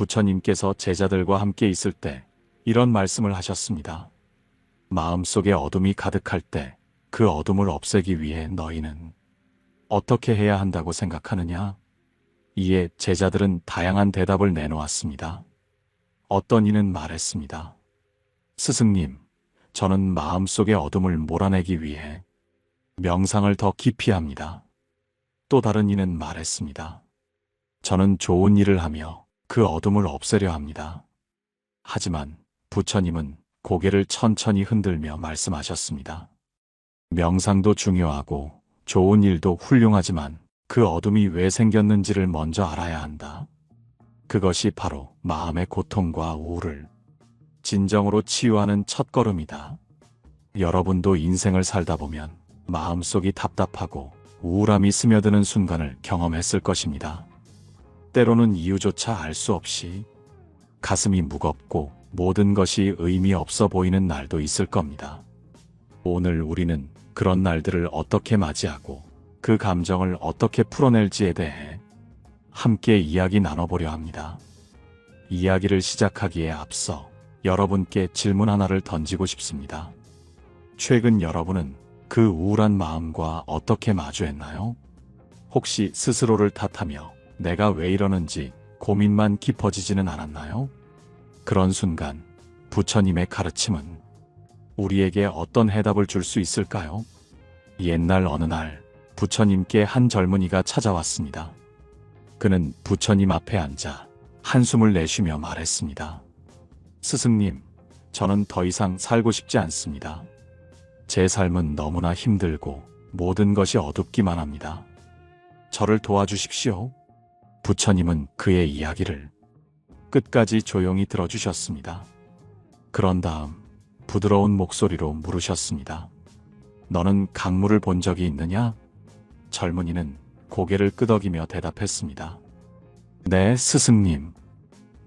부처님께서 제자들과 함께 있을 때 이런 말씀을 하셨습니다. 마음속에 어둠이 가득할 때 그 어둠을 없애기 위해 너희는 어떻게 해야 한다고 생각하느냐? 이에 제자들은 다양한 대답을 내놓았습니다. 어떤 이는 말했습니다. 스승님, 저는 마음속의 어둠을 몰아내기 위해 명상을 더 깊이 합니다. 또 다른 이는 말했습니다. 저는 좋은 일을 하며 그 어둠을 없애려 합니다. 하지만 부처님은 고개를 천천히 흔들며 말씀하셨습니다. 명상도 중요하고 좋은 일도 훌륭하지만 그 어둠이 왜 생겼는지를 먼저 알아야 한다. 그것이 바로 마음의 고통과 우울을 진정으로 치유하는 첫걸음이다. 여러분도 인생을 살다 보면 마음속이 답답하고 우울함이 스며드는 순간을 경험했을 것입니다. 때로는 이유조차 알 수 없이 가슴이 무겁고 모든 것이 의미 없어 보이는 날도 있을 겁니다. 오늘 우리는 그런 날들을 어떻게 맞이하고 그 감정을 어떻게 풀어낼지에 대해 함께 이야기 나눠보려 합니다. 이야기를 시작하기에 앞서 여러분께 질문 하나를 던지고 싶습니다. 최근 여러분은 그 우울한 마음과 어떻게 마주했나요? 혹시 스스로를 탓하며 내가 왜 이러는지 고민만 깊어지지는 않았나요? 그런 순간 부처님의 가르침은 우리에게 어떤 해답을 줄 수 있을까요? 옛날 어느 날 부처님께 한 젊은이가 찾아왔습니다. 그는 부처님 앞에 앉아 한숨을 내쉬며 말했습니다. 스승님, 저는 더 이상 살고 싶지 않습니다. 제 삶은 너무나 힘들고 모든 것이 어둡기만 합니다. 저를 도와주십시오. 부처님은 그의 이야기를 끝까지 조용히 들어주셨습니다. 그런 다음 부드러운 목소리로 물으셨습니다. 너는 강물을 본 적이 있느냐? 젊은이는 고개를 끄덕이며 대답했습니다. 네, 스승님.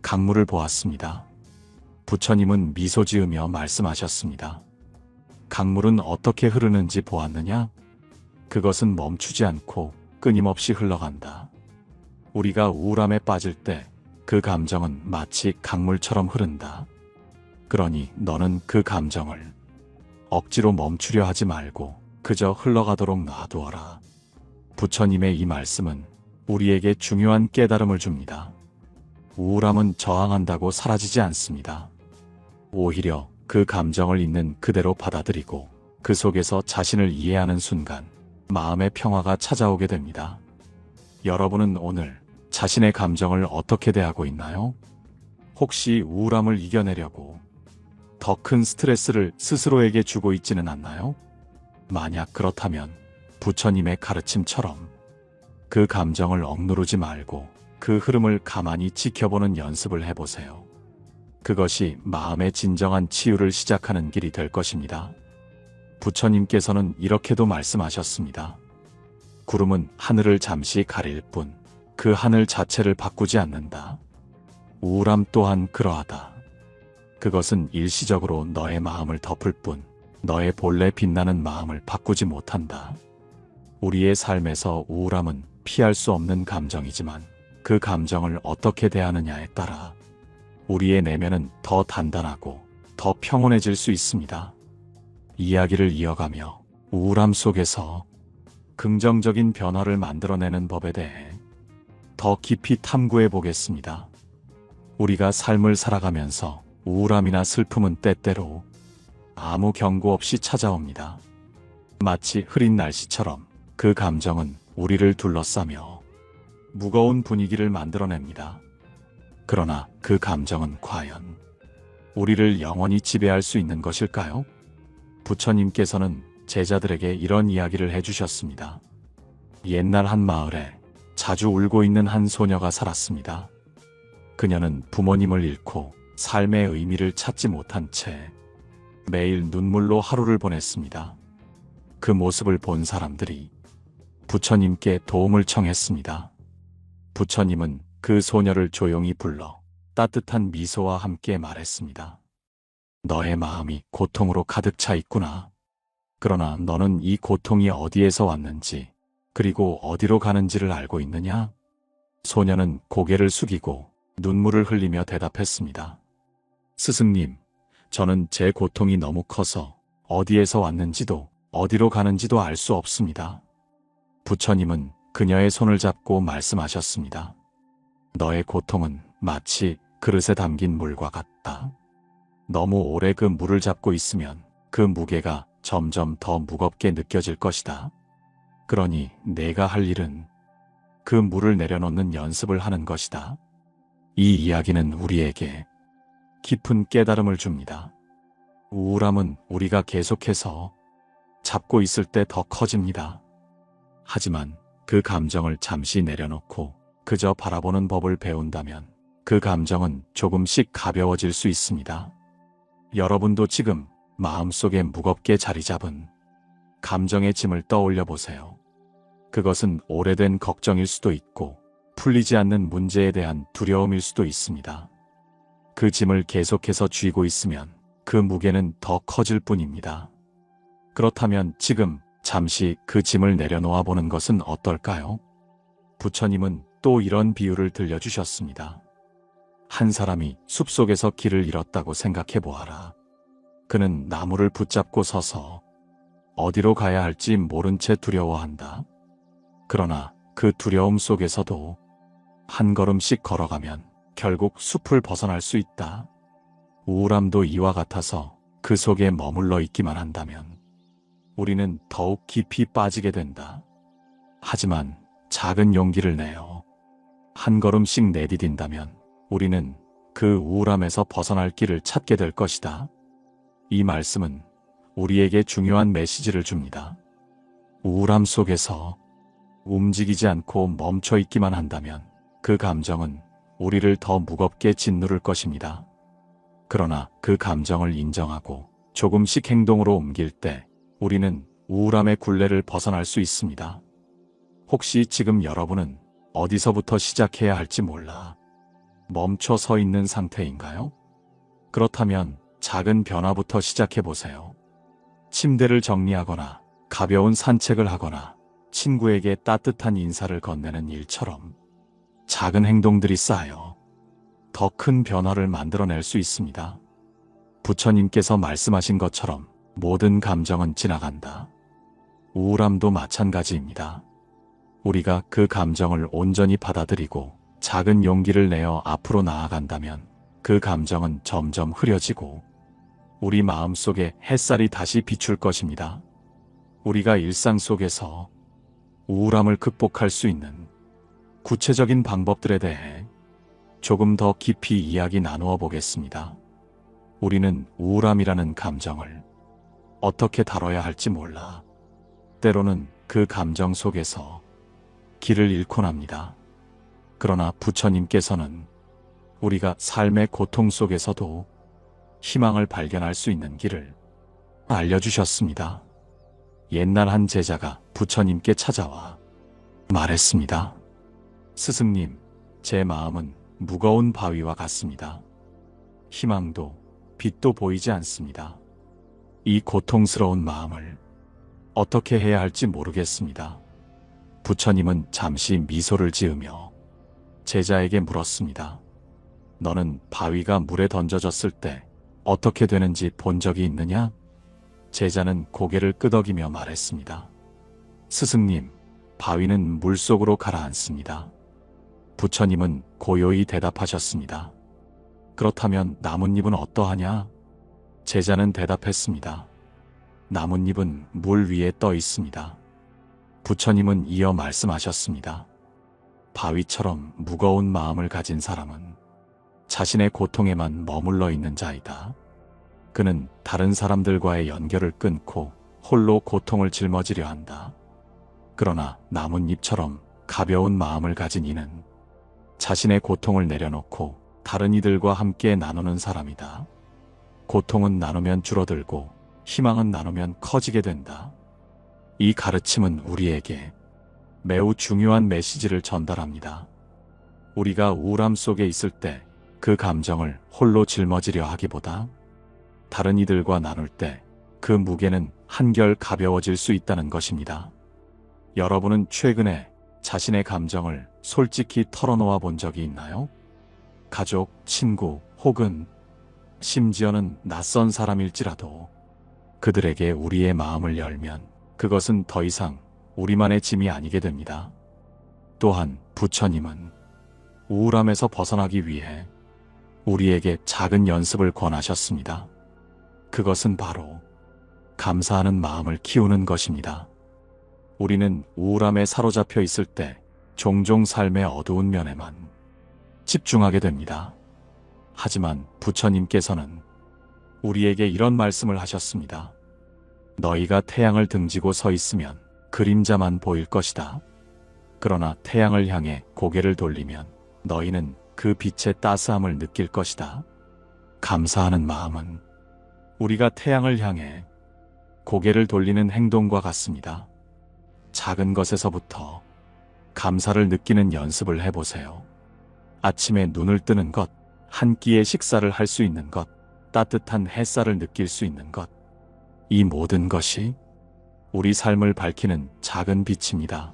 강물을 보았습니다. 부처님은 미소 지으며 말씀하셨습니다. 강물은 어떻게 흐르는지 보았느냐? 그것은 멈추지 않고 끊임없이 흘러간다. 우리가 우울함에 빠질 때 그 감정은 마치 강물처럼 흐른다. 그러니 너는 그 감정을 억지로 멈추려 하지 말고 그저 흘러가도록 놔두어라. 부처님의 이 말씀은 우리에게 중요한 깨달음을 줍니다. 우울함은 저항한다고 사라지지 않습니다. 오히려 그 감정을 있는 그대로 받아들이고 그 속에서 자신을 이해하는 순간 마음의 평화가 찾아오게 됩니다. 여러분은 오늘 자신의 감정을 어떻게 대하고 있나요? 혹시 우울함을 이겨내려고 더 큰 스트레스를 스스로에게 주고 있지는 않나요? 만약 그렇다면 부처님의 가르침처럼 그 감정을 억누르지 말고 그 흐름을 가만히 지켜보는 연습을 해보세요. 그것이 마음의 진정한 치유를 시작하는 길이 될 것입니다. 부처님께서는 이렇게도 말씀하셨습니다. 구름은 하늘을 잠시 가릴 뿐 그 하늘 자체를 바꾸지 않는다. 우울함 또한 그러하다. 그것은 일시적으로 너의 마음을 덮을 뿐 너의 본래 빛나는 마음을 바꾸지 못한다. 우리의 삶에서 우울함은 피할 수 없는 감정이지만 그 감정을 어떻게 대하느냐에 따라 우리의 내면은 더 단단하고 더 평온해질 수 있습니다. 이야기를 이어가며 우울함 속에서 긍정적인 변화를 만들어내는 법에 대해 더 깊이 탐구해 보겠습니다. 우리가 삶을 살아가면서 우울함이나 슬픔은 때때로 아무 경고 없이 찾아옵니다. 마치 흐린 날씨처럼 그 감정은 우리를 둘러싸며 무거운 분위기를 만들어냅니다. 그러나 그 감정은 과연 우리를 영원히 지배할 수 있는 것일까요? 부처님께서는 제자들에게 이런 이야기를 해주셨습니다. 옛날 한 마을에 자주 울고 있는 한 소녀가 살았습니다. 그녀는 부모님을 잃고 삶의 의미를 찾지 못한 채 매일 눈물로 하루를 보냈습니다. 그 모습을 본 사람들이 부처님께 도움을 청했습니다. 부처님은 그 소녀를 조용히 불러 따뜻한 미소와 함께 말했습니다. 너의 마음이 고통으로 가득 차 있구나. 그러나 너는 이 고통이 어디에서 왔는지, 그리고 어디로 가는지를 알고 있느냐? 소녀는 고개를 숙이고 눈물을 흘리며 대답했습니다. 스승님, 저는 제 고통이 너무 커서 어디에서 왔는지도 어디로 가는지도 알 수 없습니다. 부처님은 그녀의 손을 잡고 말씀하셨습니다. 너의 고통은 마치 그릇에 담긴 물과 같다. 너무 오래 그 물을 잡고 있으면 그 무게가 점점 더 무겁게 느껴질 것이다. 그러니 내가 할 일은 그 물을 내려놓는 연습을 하는 것이다. 이 이야기는 우리에게 깊은 깨달음을 줍니다. 우울함은 우리가 계속해서 잡고 있을 때 더 커집니다. 하지만 그 감정을 잠시 내려놓고 그저 바라보는 법을 배운다면 그 감정은 조금씩 가벼워질 수 있습니다. 여러분도 지금 마음속에 무겁게 자리 잡은 감정의 짐을 떠올려 보세요. 그것은 오래된 걱정일 수도 있고 풀리지 않는 문제에 대한 두려움일 수도 있습니다. 그 짐을 계속해서 쥐고 있으면 그 무게는 더 커질 뿐입니다. 그렇다면 지금 잠시 그 짐을 내려놓아 보는 것은 어떨까요? 부처님은 또 이런 비유를 들려주셨습니다. 한 사람이 숲속에서 길을 잃었다고 생각해 보아라. 그는 나무를 붙잡고 서서 어디로 가야 할지 모른 채 두려워한다. 그러나 그 두려움 속에서도 한 걸음씩 걸어가면 결국 숲을 벗어날 수 있다. 우울함도 이와 같아서 그 속에 머물러 있기만 한다면 우리는 더욱 깊이 빠지게 된다. 하지만 작은 용기를 내어 한 걸음씩 내디딘다면 우리는 그 우울함에서 벗어날 길을 찾게 될 것이다. 이 말씀은 우리에게 중요한 메시지를 줍니다. 우울함 속에서 움직이지 않고 멈춰 있기만 한다면 그 감정은 우리를 더 무겁게 짓누를 것입니다. 그러나 그 감정을 인정하고 조금씩 행동으로 옮길 때 우리는 우울함의 굴레를 벗어날 수 있습니다. 혹시 지금 여러분은 어디서부터 시작해야 할지 몰라 멈춰 서 있는 상태인가요? 그렇다면 작은 변화부터 시작해 보세요. 침대를 정리하거나 가벼운 산책을 하거나 친구에게 따뜻한 인사를 건네는 일처럼 작은 행동들이 쌓여 더 큰 변화를 만들어낼 수 있습니다. 부처님께서 말씀하신 것처럼 모든 감정은 지나간다. 우울함도 마찬가지입니다. 우리가 그 감정을 온전히 받아들이고 작은 용기를 내어 앞으로 나아간다면 그 감정은 점점 흐려지고 우리 마음 속에 햇살이 다시 비출 것입니다. 우리가 일상 속에서 우울함을 극복할 수 있는 구체적인 방법들에 대해 조금 더 깊이 이야기 나누어 보겠습니다. 우리는 우울함이라는 감정을 어떻게 다뤄야 할지 몰라. 때로는 그 감정 속에서 길을 잃곤 합니다. 그러나 부처님께서는 우리가 삶의 고통 속에서도 희망을 발견할 수 있는 길을 알려주셨습니다. 옛날 한 제자가 부처님께 찾아와 말했습니다. 스승님, 제 마음은 무거운 바위와 같습니다. 희망도 빛도 보이지 않습니다. 이 고통스러운 마음을 어떻게 해야 할지 모르겠습니다. 부처님은 잠시 미소를 지으며 제자에게 물었습니다. 너는 바위가 물에 던져졌을 때 어떻게 되는지 본 적이 있느냐? 제자는 고개를 끄덕이며 말했습니다. 스승님, 바위는 물 속으로 가라앉습니다. 부처님은 고요히 대답하셨습니다. 그렇다면 나뭇잎은 어떠하냐? 제자는 대답했습니다. 나뭇잎은 물 위에 떠 있습니다. 부처님은 이어 말씀하셨습니다. 바위처럼 무거운 마음을 가진 사람은 자신의 고통에만 머물러 있는 자이다. 그는 다른 사람들과의 연결을 끊고 홀로 고통을 짊어지려 한다. 그러나 나뭇잎처럼 가벼운 마음을 가진 이는 자신의 고통을 내려놓고 다른 이들과 함께 나누는 사람이다. 고통은 나누면 줄어들고 희망은 나누면 커지게 된다. 이 가르침은 우리에게 매우 중요한 메시지를 전달합니다. 우리가 우울함 속에 있을 때 그 감정을 홀로 짊어지려 하기보다 다른 이들과 나눌 때 그 무게는 한결 가벼워질 수 있다는 것입니다. 여러분은 최근에 자신의 감정을 솔직히 털어놓아 본 적이 있나요? 가족, 친구 혹은 심지어는 낯선 사람일지라도 그들에게 우리의 마음을 열면 그것은 더 이상 우리만의 짐이 아니게 됩니다. 또한 부처님은 우울함에서 벗어나기 위해 우리에게 작은 연습을 권하셨습니다. 그것은 바로 감사하는 마음을 키우는 것입니다. 우리는 우울함에 사로잡혀 있을 때 종종 삶의 어두운 면에만 집중하게 됩니다. 하지만 부처님께서는 우리에게 이런 말씀을 하셨습니다. 너희가 태양을 등지고 서 있으면 그림자만 보일 것이다. 그러나 태양을 향해 고개를 돌리면 너희는 그 빛의 따스함을 느낄 것이다. 감사하는 마음은 우리가 태양을 향해 고개를 돌리는 행동과 같습니다. 작은 것에서부터 감사를 느끼는 연습을 해보세요. 아침에 눈을 뜨는 것, 한 끼의 식사를 할 수 있는 것, 따뜻한 햇살을 느낄 수 있는 것. 이 모든 것이 우리 삶을 밝히는 작은 빛입니다.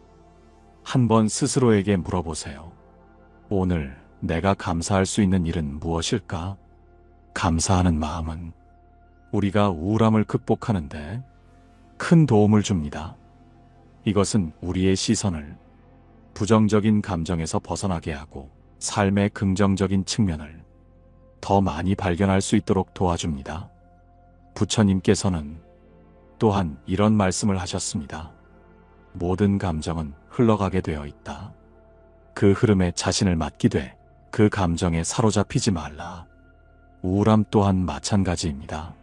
한번 스스로에게 물어보세요. 오늘 내가 감사할 수 있는 일은 무엇일까? 감사하는 마음은 우리가 우울함을 극복하는데 큰 도움을 줍니다. 이것은 우리의 시선을 부정적인 감정에서 벗어나게 하고 삶의 긍정적인 측면을 더 많이 발견할 수 있도록 도와줍니다. 부처님께서는 또한 이런 말씀을 하셨습니다. 모든 감정은 흘러가게 되어 있다. 그 흐름에 자신을 맡기되 그 감정에 사로잡히지 말라. 우울함 또한 마찬가지입니다.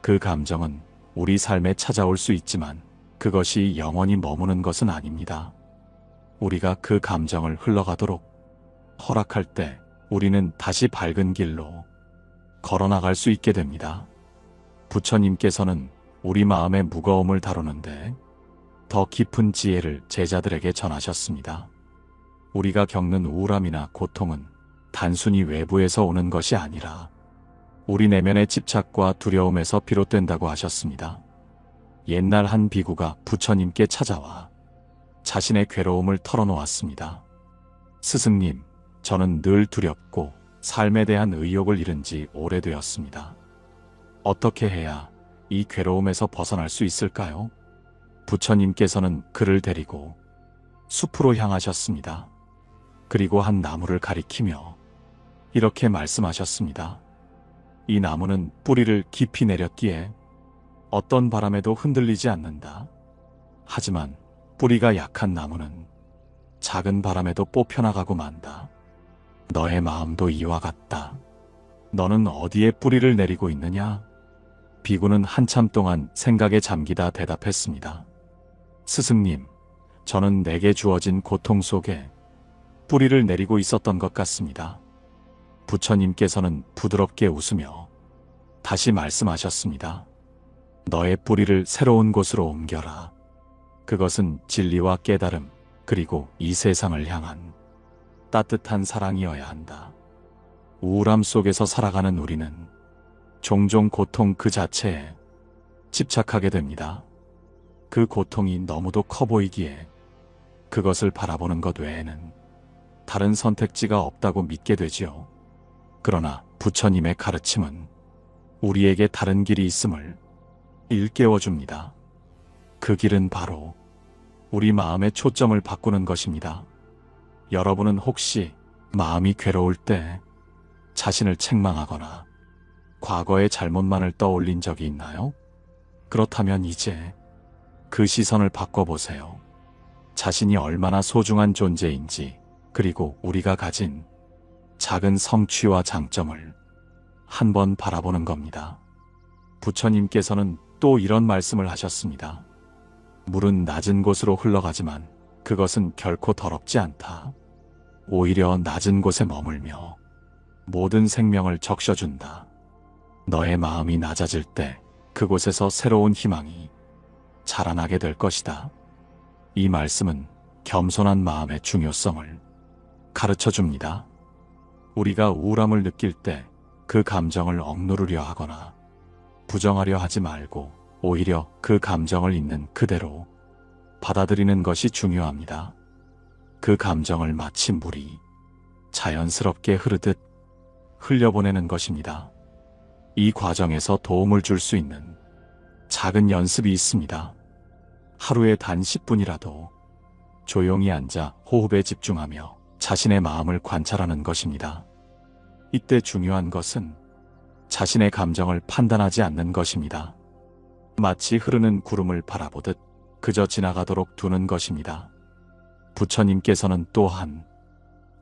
그 감정은 우리 삶에 찾아올 수 있지만 그것이 영원히 머무는 것은 아닙니다. 우리가 그 감정을 흘러가도록 허락할 때 우리는 다시 밝은 길로 걸어나갈 수 있게 됩니다. 부처님께서는 우리 마음의 무거움을 다루는데 더 깊은 지혜를 제자들에게 전하셨습니다. 우리가 겪는 우울함이나 고통은 단순히 외부에서 오는 것이 아니라 우리 내면의 집착과 두려움에서 비롯된다고 하셨습니다. 옛날 한 비구가 부처님께 찾아와 자신의 괴로움을 털어놓았습니다. 스승님, 저는 늘 두렵고 삶에 대한 의욕을 잃은 지 오래되었습니다. 어떻게 해야 이 괴로움에서 벗어날 수 있을까요? 부처님께서는 그를 데리고 숲으로 향하셨습니다. 그리고 한 나무를 가리키며 이렇게 말씀하셨습니다. 이 나무는 뿌리를 깊이 내렸기에 어떤 바람에도 흔들리지 않는다. 하지만 뿌리가 약한 나무는 작은 바람에도 뽑혀나가고 만다. 너의 마음도 이와 같다. 너는 어디에 뿌리를 내리고 있느냐? 비구는 한참 동안 생각에 잠기다 대답했습니다. 스승님, 저는 내게 주어진 고통 속에 뿌리를 내리고 있었던 것 같습니다. 부처님께서는 부드럽게 웃으며 다시 말씀하셨습니다. 너의 뿌리를 새로운 곳으로 옮겨라. 그것은 진리와 깨달음, 그리고 이 세상을 향한 따뜻한 사랑이어야 한다. 우울함 속에서 살아가는 우리는 종종 고통 그 자체에 집착하게 됩니다. 그 고통이 너무도 커 보이기에 그것을 바라보는 것 외에는 다른 선택지가 없다고 믿게 되지요. 그러나 부처님의 가르침은 우리에게 다른 길이 있음을 일깨워 줍니다. 그 길은 바로 우리 마음의 초점을 바꾸는 것입니다. 여러분은 혹시 마음이 괴로울 때 자신을 책망하거나 과거의 잘못만을 떠올린 적이 있나요? 그렇다면 이제 그 시선을 바꿔보세요. 자신이 얼마나 소중한 존재인지, 그리고 우리가 가진 작은 성취와 장점을 한번 바라보는 겁니다. 부처님께서는 또 이런 말씀을 하셨습니다. 물은 낮은 곳으로 흘러가지만 그것은 결코 더럽지 않다. 오히려 낮은 곳에 머물며 모든 생명을 적셔준다. 너의 마음이 낮아질 때 그곳에서 새로운 희망이 자라나게 될 것이다. 이 말씀은 겸손한 마음의 중요성을 가르쳐 줍니다. 우리가 우울함을 느낄 때 그 감정을 억누르려 하거나 부정하려 하지 말고 오히려 그 감정을 있는 그대로 받아들이는 것이 중요합니다. 그 감정을 마치 물이 자연스럽게 흐르듯 흘려보내는 것입니다. 이 과정에서 도움을 줄 수 있는 작은 연습이 있습니다. 하루에 단 10분이라도 조용히 앉아 호흡에 집중하며 자신의 마음을 관찰하는 것입니다. 이때 중요한 것은 자신의 감정을 판단하지 않는 것입니다. 마치 흐르는 구름을 바라보듯 그저 지나가도록 두는 것입니다. 부처님께서는 또한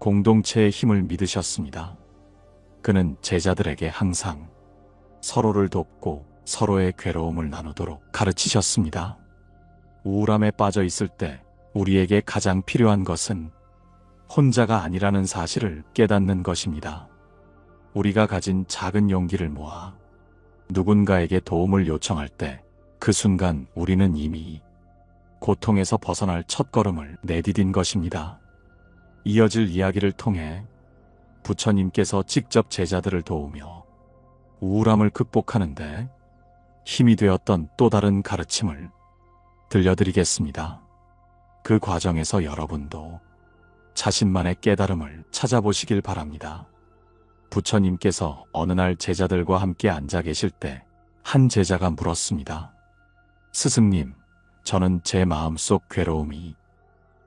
공동체의 힘을 믿으셨습니다. 그는 제자들에게 항상 서로를 돕고 서로의 괴로움을 나누도록 가르치셨습니다. 우울함에 빠져 있을 때 우리에게 가장 필요한 것은 혼자가 아니라는 사실을 깨닫는 것입니다. 우리가 가진 작은 용기를 모아 누군가에게 도움을 요청할 때 그 순간 우리는 이미 고통에서 벗어날 첫걸음을 내디딘 것입니다. 이어질 이야기를 통해 부처님께서 직접 제자들을 도우며 우울함을 극복하는데 힘이 되었던 또 다른 가르침을 들려드리겠습니다. 그 과정에서 여러분도 자신만의 깨달음을 찾아보시길 바랍니다. 부처님께서 어느 날 제자들과 함께 앉아 계실 때 한 제자가 물었습니다. 스승님, 저는 제 마음속 괴로움이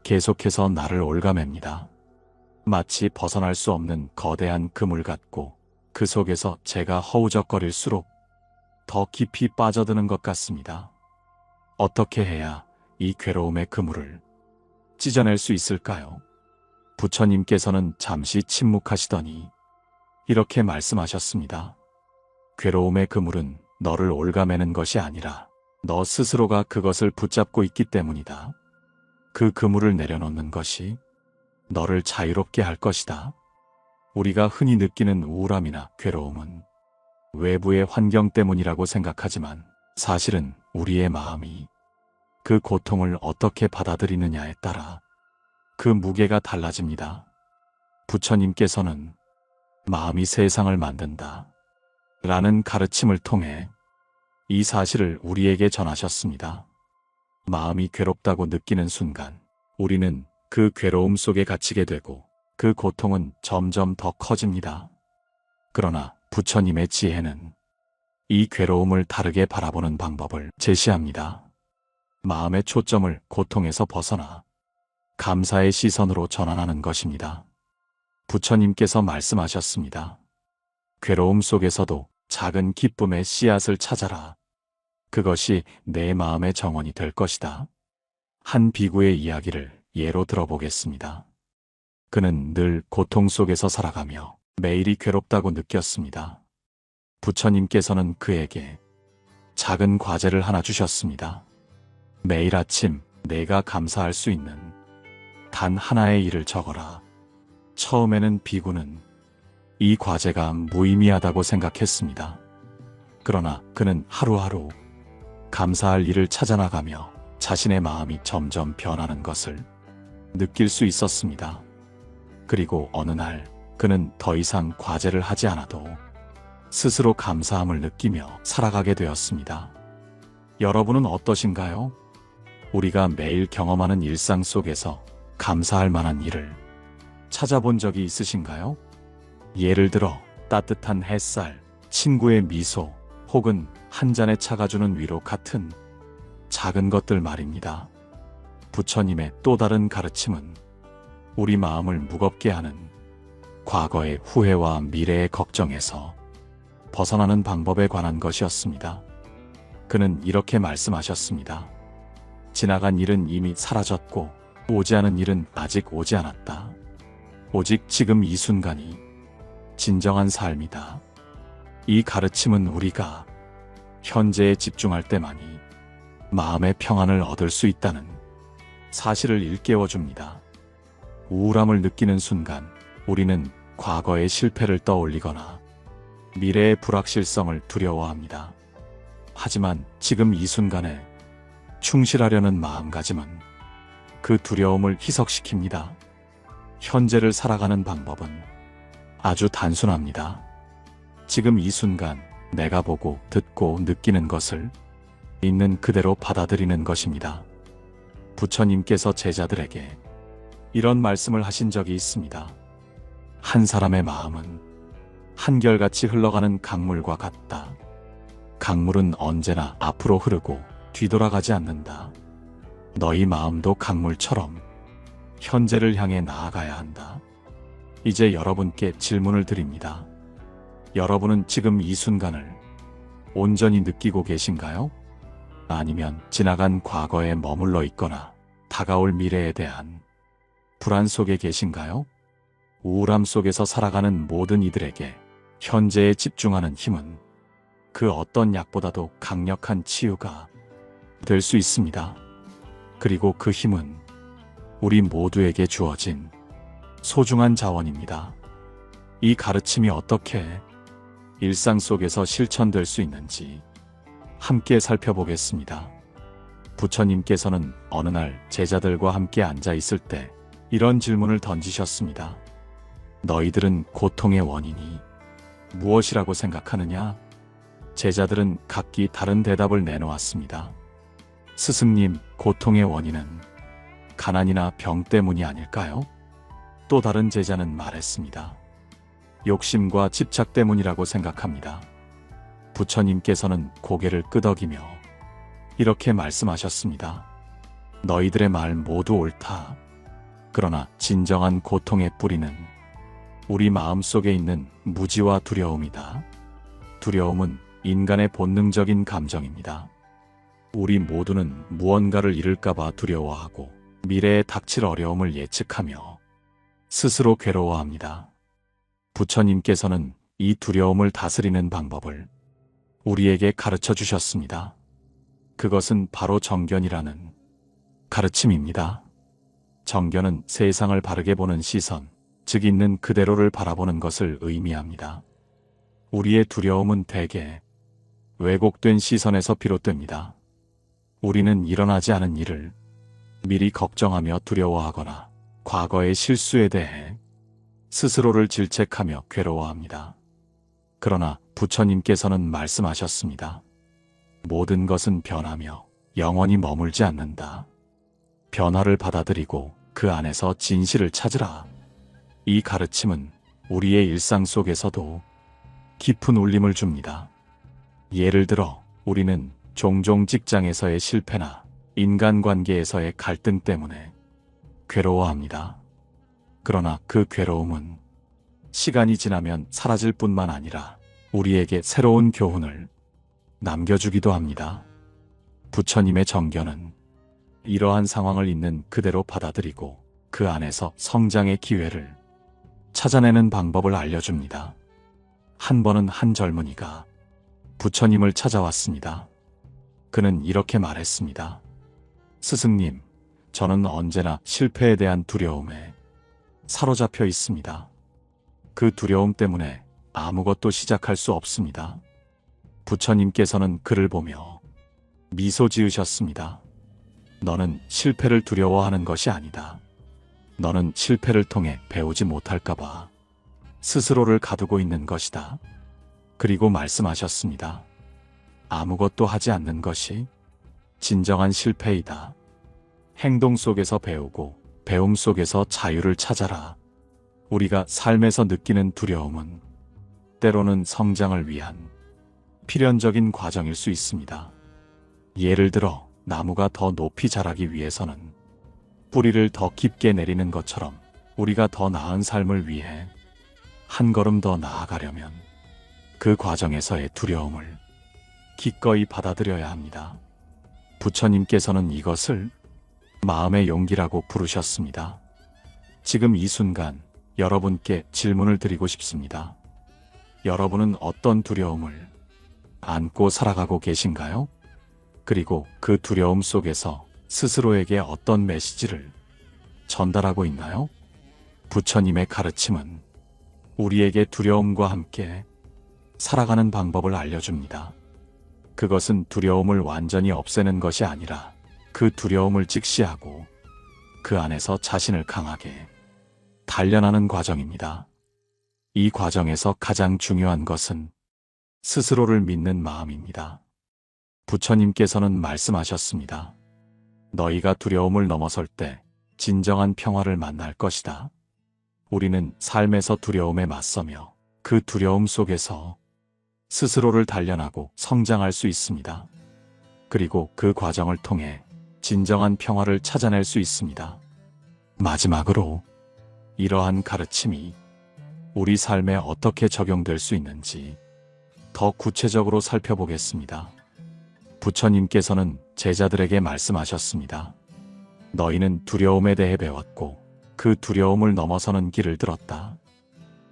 계속해서 나를 올가맵니다. 마치 벗어날 수 없는 거대한 그물 같고 그 속에서 제가 허우적거릴수록 더 깊이 빠져드는 것 같습니다. 어떻게 해야 이 괴로움의 그물을 찢어낼 수 있을까요? 부처님께서는 잠시 침묵하시더니 이렇게 말씀하셨습니다. 괴로움의 그물은 너를 올가매는 것이 아니라 너 스스로가 그것을 붙잡고 있기 때문이다. 그 그물을 내려놓는 것이 너를 자유롭게 할 것이다. 우리가 흔히 느끼는 우울함이나 괴로움은 외부의 환경 때문이라고 생각하지만 사실은 우리의 마음이 그 고통을 어떻게 받아들이느냐에 따라 그 무게가 달라집니다. 부처님께서는 마음이 세상을 만든다. 라는 가르침을 통해 이 사실을 우리에게 전하셨습니다. 마음이 괴롭다고 느끼는 순간 우리는 그 괴로움 속에 갇히게 되고 그 고통은 점점 더 커집니다. 그러나 부처님의 지혜는 이 괴로움을 다르게 바라보는 방법을 제시합니다. 마음의 초점을 고통에서 벗어나 감사의 시선으로 전환하는 것입니다. 부처님께서 말씀하셨습니다. 괴로움 속에서도 작은 기쁨의 씨앗을 찾아라. 그것이 내 마음의 정원이 될 것이다. 한 비구의 이야기를 예로 들어보겠습니다. 그는 늘 고통 속에서 살아가며 매일이 괴롭다고 느꼈습니다. 부처님께서는 그에게 작은 과제를 하나 주셨습니다. 매일 아침 내가 감사할 수 있는 단 하나의 일을 적어라. 처음에는 비구는 이 과제가 무의미하다고 생각했습니다. 그러나 그는 하루하루 감사할 일을 찾아나가며 자신의 마음이 점점 변하는 것을 느낄 수 있었습니다. 그리고 어느 날 그는 더 이상 과제를 하지 않아도 스스로 감사함을 느끼며 살아가게 되었습니다. 여러분은 어떠신가요? 우리가 매일 경험하는 일상 속에서 감사할 만한 일을 찾아본 적이 있으신가요? 예를 들어 따뜻한 햇살, 친구의 미소, 혹은 한 잔의 차가 주는 위로 같은 작은 것들 말입니다. 부처님의 또 다른 가르침은 우리 마음을 무겁게 하는 과거의 후회와 미래의 걱정에서 벗어나는 방법에 관한 것이었습니다. 그는 이렇게 말씀하셨습니다. 지나간 일은 이미 사라졌고 오지 않은 일은 아직 오지 않았다. 오직 지금 이 순간이 진정한 삶이다. 이 가르침은 우리가 현재에 집중할 때만이 마음의 평안을 얻을 수 있다는 사실을 일깨워 줍니다. 우울함을 느끼는 순간 우리는 과거의 실패를 떠올리거나 미래의 불확실성을 두려워합니다. 하지만 지금 이 순간에 충실하려는 마음가짐은 그 두려움을 희석시킵니다. 현재를 살아가는 방법은 아주 단순합니다. 지금 이 순간 내가 보고 듣고 느끼는 것을 있는 그대로 받아들이는 것입니다. 부처님께서 제자들에게 이런 말씀을 하신 적이 있습니다. 한 사람의 마음은 한결같이 흘러가는 강물과 같다. 강물은 언제나 앞으로 흐르고 뒤돌아가지 않는다. 너희 마음도 강물처럼 현재를 향해 나아가야 한다. 이제 여러분께 질문을 드립니다. 여러분은 지금 이 순간을 온전히 느끼고 계신가요? 아니면 지나간 과거에 머물러 있거나 다가올 미래에 대한 불안 속에 계신가요? 우울함 속에서 살아가는 모든 이들에게 현재에 집중하는 힘은 그 어떤 약보다도 강력한 치유가 될 수 있습니다. 그리고 그 힘은 우리 모두에게 주어진 소중한 자원입니다. 이 가르침이 어떻게 일상 속에서 실천될 수 있는지 함께 살펴보겠습니다. 부처님께서는 어느 날 제자들과 함께 앉아 있을 때 이런 질문을 던지셨습니다. 너희들은 고통의 원인이 무엇이라고 생각하느냐? 제자들은 각기 다른 대답을 내놓았습니다. 스승님, 고통의 원인은 가난이나 병 때문이 아닐까요? 또 다른 제자는 말했습니다. 욕심과 집착 때문이라고 생각합니다. 부처님께서는 고개를 끄덕이며 이렇게 말씀하셨습니다. 너희들의 말 모두 옳다. 그러나 진정한 고통의 뿌리는 우리 마음 속에 있는 무지와 두려움이다. 두려움은 인간의 본능적인 감정입니다. 우리 모두는 무언가를 잃을까봐 두려워하고 미래에 닥칠 어려움을 예측하며 스스로 괴로워합니다. 부처님께서는 이 두려움을 다스리는 방법을 우리에게 가르쳐 주셨습니다. 그것은 바로 정견이라는 가르침입니다. 정견은 세상을 바르게 보는 시선, 즉 있는 그대로를 바라보는 것을 의미합니다. 우리의 두려움은 대개 왜곡된 시선에서 비롯됩니다. 우리는 일어나지 않은 일을 미리 걱정하며 두려워하거나 과거의 실수에 대해 스스로를 질책하며 괴로워합니다. 그러나 부처님께서는 말씀하셨습니다. 모든 것은 변하며 영원히 머물지 않는다. 변화를 받아들이고 그 안에서 진실을 찾으라. 이 가르침은 우리의 일상 속에서도 깊은 울림을 줍니다. 예를 들어 우리는 종종 직장에서의 실패나 인간관계에서의 갈등 때문에 괴로워합니다. 그러나 그 괴로움은 시간이 지나면 사라질 뿐만 아니라 우리에게 새로운 교훈을 남겨주기도 합니다. 부처님의 정견은 이러한 상황을 있는 그대로 받아들이고 그 안에서 성장의 기회를 찾아내는 방법을 알려줍니다. 한 번은 한 젊은이가 부처님을 찾아왔습니다. 그는 이렇게 말했습니다. 스승님, 저는 언제나 실패에 대한 두려움에 사로잡혀 있습니다. 그 두려움 때문에 아무것도 시작할 수 없습니다. 부처님께서는 그를 보며 미소 지으셨습니다. 너는 실패를 두려워하는 것이 아니다. 너는 실패를 통해 배우지 못할까봐 스스로를 가두고 있는 것이다. 그리고 말씀하셨습니다. 아무것도 하지 않는 것이 진정한 실패이다. 행동 속에서 배우고 배움 속에서 자유를 찾아라. 우리가 삶에서 느끼는 두려움은 때로는 성장을 위한 필연적인 과정일 수 있습니다. 예를 들어 나무가 더 높이 자라기 위해서는 뿌리를 더 깊게 내리는 것처럼 우리가 더 나은 삶을 위해 한 걸음 더 나아가려면 그 과정에서의 두려움을 기꺼이 받아들여야 합니다. 부처님께서는 이것을 마음의 용기라고 부르셨습니다. 지금 이 순간 여러분께 질문을 드리고 싶습니다. 여러분은 어떤 두려움을 안고 살아가고 계신가요? 그리고 그 두려움 속에서 스스로에게 어떤 메시지를 전달하고 있나요? 부처님의 가르침은 우리에게 두려움과 함께 살아가는 방법을 알려줍니다. 그것은 두려움을 완전히 없애는 것이 아니라 그 두려움을 직시하고 그 안에서 자신을 강하게 단련하는 과정입니다. 이 과정에서 가장 중요한 것은 스스로를 믿는 마음입니다. 부처님께서는 말씀하셨습니다. 너희가 두려움을 넘어설 때 진정한 평화를 만날 것이다. 우리는 삶에서 두려움에 맞서며 그 두려움 속에서 스스로를 단련하고 성장할 수 있습니다. 그리고 그 과정을 통해 진정한 평화를 찾아낼 수 있습니다. 마지막으로 이러한 가르침이 우리 삶에 어떻게 적용될 수 있는지 더 구체적으로 살펴보겠습니다. 부처님께서는 제자들에게 말씀하셨습니다. 너희는 두려움에 대해 배웠고 그 두려움을 넘어서는 길을 들었다.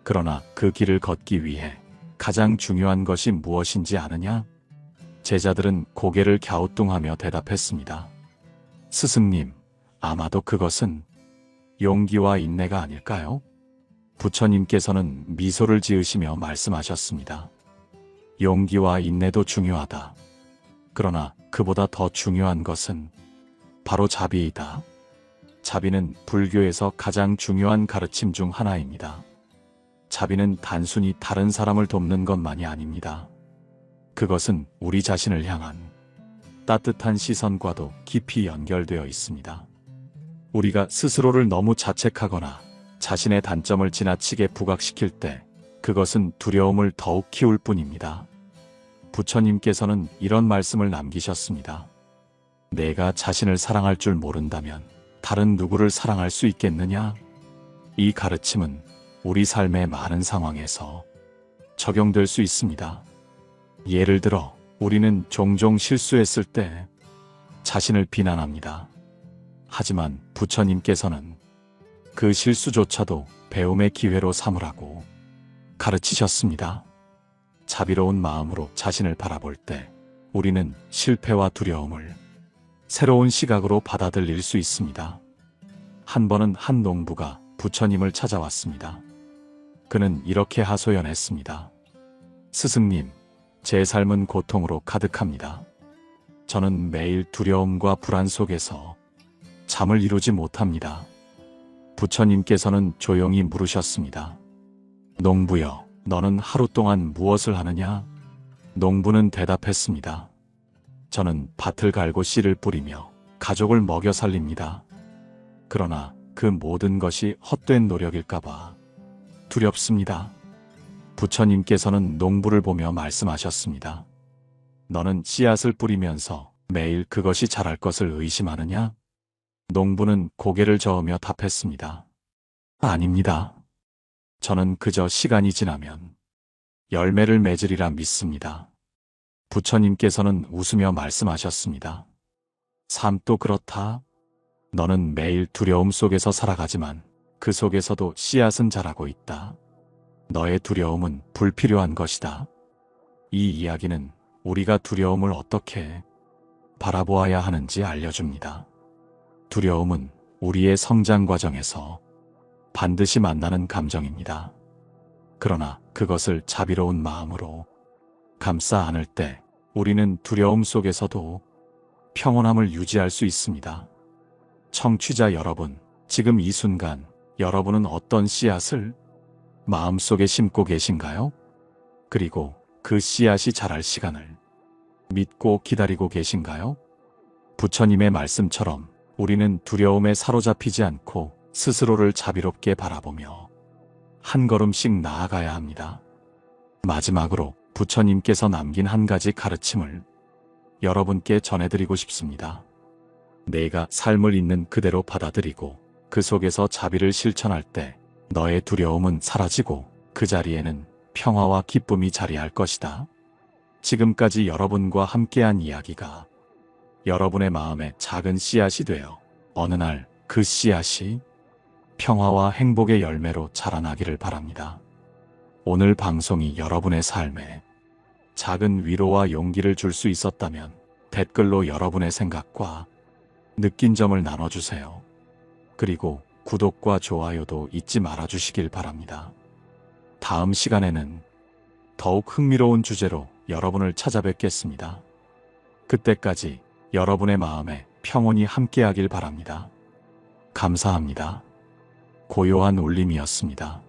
그러나 그 길을 걷기 위해 가장 중요한 것이 무엇인지 아느냐? 제자들은 고개를 갸우뚱하며 대답했습니다. 스승님, 아마도 그것은 용기와 인내가 아닐까요? 부처님께서는 미소를 지으시며 말씀하셨습니다. 용기와 인내도 중요하다. 그러나 그보다 더 중요한 것은 바로 자비이다. 자비는 불교에서 가장 중요한 가르침 중 하나입니다. 자비는 단순히 다른 사람을 돕는 것만이 아닙니다. 그것은 우리 자신을 향한 따뜻한 시선과도 깊이 연결되어 있습니다. 우리가 스스로를 너무 자책하거나 자신의 단점을 지나치게 부각시킬 때 그것은 두려움을 더욱 키울 뿐입니다. 부처님께서는 이런 말씀을 남기셨습니다. 내가 자신을 사랑할 줄 모른다면 다른 누구를 사랑할 수 있겠느냐? 이 가르침은 우리 삶의 많은 상황에서 적용될 수 있습니다. 예를 들어, 우리는 종종 실수했을 때 자신을 비난합니다. 하지만 부처님께서는 그 실수조차도 배움의 기회로 삼으라고 가르치셨습니다. 자비로운 마음으로 자신을 바라볼 때 우리는 실패와 두려움을 새로운 시각으로 받아들일 수 있습니다. 한 번은 한 농부가 부처님을 찾아왔습니다. 그는 이렇게 하소연했습니다. 스승님, 제 삶은 고통으로 가득합니다. 저는 매일 두려움과 불안 속에서 잠을 이루지 못합니다. 부처님께서는 조용히 물으셨습니다. 농부여, 너는 하루 동안 무엇을 하느냐? 농부는 대답했습니다. 저는 밭을 갈고 씨를 뿌리며 가족을 먹여 살립니다. 그러나 그 모든 것이 헛된 노력일까봐 두렵습니다. 부처님께서는 농부를 보며 말씀하셨습니다. 너는 씨앗을 뿌리면서 매일 그것이 자랄 것을 의심하느냐? 농부는 고개를 저으며 답했습니다. 아닙니다. 저는 그저 시간이 지나면 열매를 맺으리라 믿습니다. 부처님께서는 웃으며 말씀하셨습니다. 삶도 그렇다. 너는 매일 두려움 속에서 살아가지만 그 속에서도 씨앗은 자라고 있다. 너의 두려움은 불필요한 것이다. 이 이야기는 우리가 두려움을 어떻게 바라보아야 하는지 알려줍니다. 두려움은 우리의 성장 과정에서 반드시 만나는 감정입니다. 그러나 그것을 자비로운 마음으로 감싸 안을 때 우리는 두려움 속에서도 평온함을 유지할 수 있습니다. 청취자 여러분, 지금 이 순간 여러분은 어떤 씨앗을 마음속에 심고 계신가요? 그리고 그 씨앗이 자랄 시간을 믿고 기다리고 계신가요? 부처님의 말씀처럼 우리는 두려움에 사로잡히지 않고 스스로를 자비롭게 바라보며 한 걸음씩 나아가야 합니다. 마지막으로 부처님께서 남긴 한 가지 가르침을 여러분께 전해드리고 싶습니다. 내가 삶을 있는 그대로 받아들이고 그 속에서 자비를 실천할 때 너의 두려움은 사라지고 그 자리에는 평화와 기쁨이 자리할 것이다. 지금까지 여러분과 함께한 이야기가 여러분의 마음에 작은 씨앗이 되어 어느 날 그 씨앗이 평화와 행복의 열매로 자라나기를 바랍니다. 오늘 방송이 여러분의 삶에 작은 위로와 용기를 줄 수 있었다면 댓글로 여러분의 생각과 느낀 점을 나눠주세요. 그리고 구독과 좋아요도 잊지 말아주시길 바랍니다. 다음 시간에는 더욱 흥미로운 주제로 여러분을 찾아뵙겠습니다. 그때까지 여러분의 마음에 평온이 함께하길 바랍니다. 감사합니다. 고요한 울림이었습니다.